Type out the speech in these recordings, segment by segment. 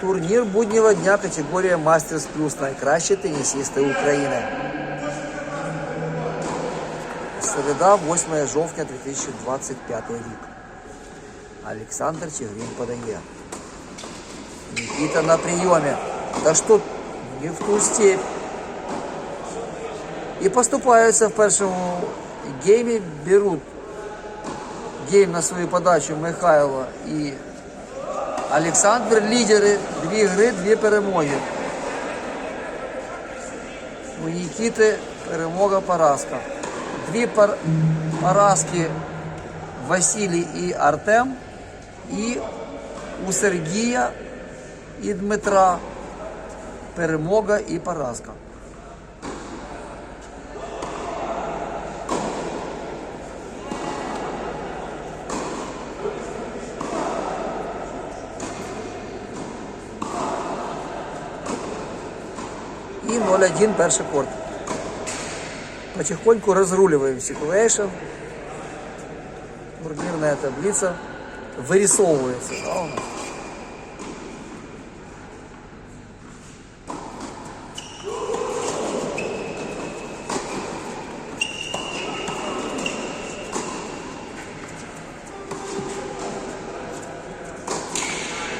Турнір буднього дня категорія Мастерс Плюс. Найкращі тенісісти України. Середа, 8 жовтня 2025 рік. Олександр Чигрин подає. Никита на прийомі. Та що не в ту степь. І поступаються в першому геймі, беруть гейм на свою подачу Михайло і Олександр лідери, дві гри, дві перемоги. У Нікіти перемога поразка. Дві пар... поразки Василій і Артем. І у Сергія і Дмитра перемога і поразка. И 0-1 перший корт. Потихоньку разруливаем ситуацию. Турнирная таблица вырисовывается. да.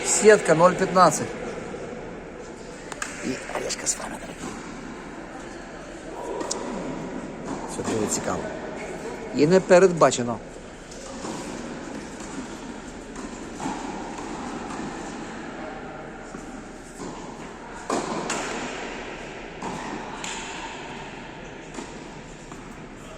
Сетка 0.15. І Олешка з вами, дорогі. Все дуже цікаво. І не передбачено.